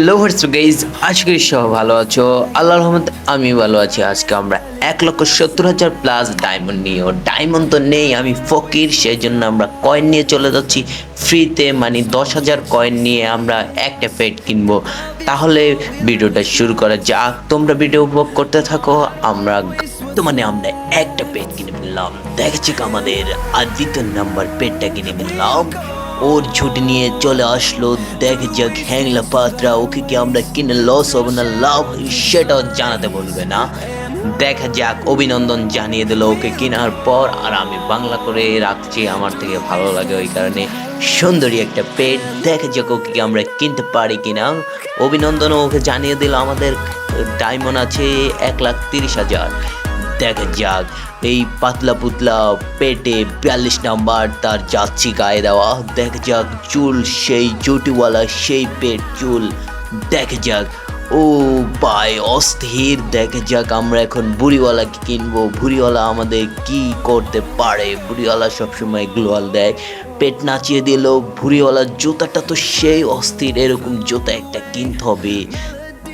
Hello হোয়াটস guys আজকে সব ভালো আছো। আল্লাহ রহমত আমি ভালো আছি। আজকে আমরা এক লক্ষ সত্তর হাজার প্লাস ডায়মন্ড নিয়ে ডায়মন্ড তো নেই, আমি ফকির সেই জন্য আমরা কয়েন নিয়ে চলে যাচ্ছি। ফ্রিতে মানে দশ হাজার কয়েন নিয়ে আমরা একটা পেট কিনবো। তাহলে ভিডিওটা শুরু করা যাক। তোমরা ভিডিও উপভোগ করতে থাকো, আমরা তো মানে আমরা একটা পেট কিনে ফেললাম। দেখছি আমাদের আর নাম্বার পেটটা কিনে ফেললাম? ওর ছুটি নিয়ে চলে আসলো। দেখ যাক, হ্যাংলা পাত্রা, ওকে কি আমরা কিনে লস হবে না লাভ সেটাও জানাতে বলবে না। দেখা যাক, অভিনন্দন জানিয়ে দিল ওকে কেনার পর। আর আমি বাংলা করে রাখছি, আমার থেকে ভালো লাগে ওই কারণে। সুন্দরী একটা পেট দেখা যাক ওকে আমরা কিনতে পারি কিনা। অভিনন্দন ওকে জানিয়ে দিল, আমাদের ডায়মন্ড আছে এক লাখ তিরিশ হাজার। দেখা যাক এই পাতলা পুতলা পেটে বিয়াল্লিশ নাম্বার তার যাচ্ছি গায়ে দেওয়া। দেখা যাক চুল সেই চুটিওয়ালা সেই পেট চুল। দেখা যাক ও ভাই, অস্থির। দেখা যাক আমরা এখন বুড়িওয়ালাকে কিনবো। বুড়িওয়ালা আমাদের কি করতে পারে? বুড়িওয়ালা সবসময় গ্লোয়াল দেয়। পেট নাচিয়ে দিল ভুড়িওয়ালা জুতাটা তো সেই অস্থির। এরকম জুতা একটা কিনতে হবে।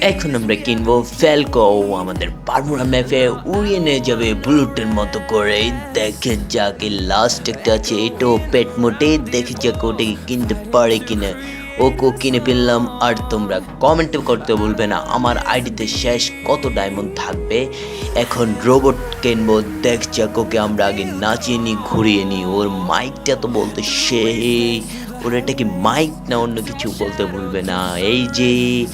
এখন আমরা কিনবো ফ্যালকো আমাদের বারমুড়া ম্যাপে উড়িয়ে নিয়ে যাবে বুলেটের মতো করে। দেখে যাক লাস্ট একটা আছে, এটাও পেট মোটে দেখে যাক ওটাকে কিনতে পারে কিনা। ওকে কিনে ফেললাম। আর তোমরা কমেন্টে করতে বলবে না। আমার আইডিতে শেষ কত ডায়মন্ড থাকবে? এখন রোবট কিনবো। দেখ যাক, ওকে আমরা আগে নাচিয়ে নিই, ঘুরিয়ে নিই। ওর মাইকটা তো বলতে সেই। ওর এটা কি মাইক না অন্য কিছু বলতে বলবে না। এই যে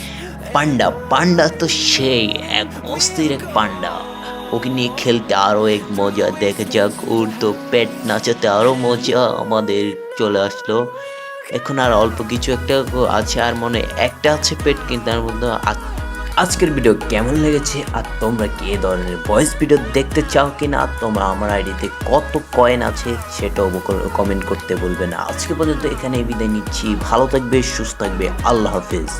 পান্ডা পান্ডা তো সেই এক অস্থির এক পান্ডা। ওকে নিয়ে খেলতে আরও এক মজা, দেখে যাক ওর তো পেট নাচাতে আরও মজা আমাদের চলে আসলো। এখন আর অল্প কিছু একটা আছে আর মনে একটা আছে পেট কিন্তু তার মধ্যে আজকের ভিডিও কেমন লেগেছে আর তোমরা কি ধরনের ভয়েস ভিডিও দেখতে চাও কি না তোমরা আমার আইডিতে কত কয়েন আছে সেটাও কমেন্ট করতে বলবে না। আজকে পর্যন্ত এখানে বিদায় নিচ্ছি। ভালো থাকবে, সুস্থ থাকবে। আল্লাহ হাফিজ।